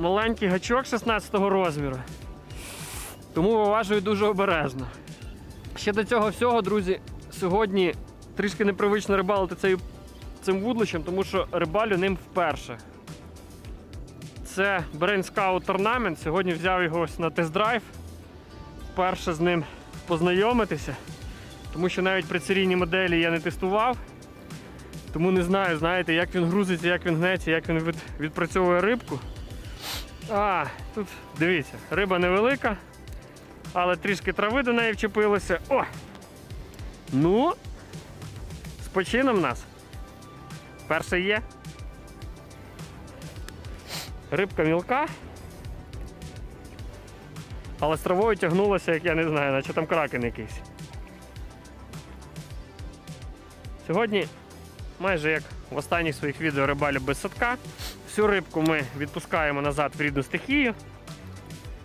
маленький гачок 16 розміру. Тому виважую дуже обережно. Ще до цього всього, друзі, сьогодні трішки непривично рибалити цим вудлищем, тому що рибалю ним вперше. Це Brain Scout Tournament. Сьогодні взяв його ось на тест-драйв. Вперше з ним познайомитися. Тому що навіть при серійній моделі я не тестував. Тому не знаю, знаєте, як він грузиться, як він гнеться, як він від, відпрацьовує рибку. А, тут дивіться, риба невелика, але трішки трави до неї вчепилося. О! Ну, з почином нас. Перше є. Рибка мілка. Але з травою тягнулося, як я не знаю, наче там кракен якийсь. Сьогодні, майже як в останніх своїх відео рибалю без садка, всю рибку ми відпускаємо назад в рідну стихію.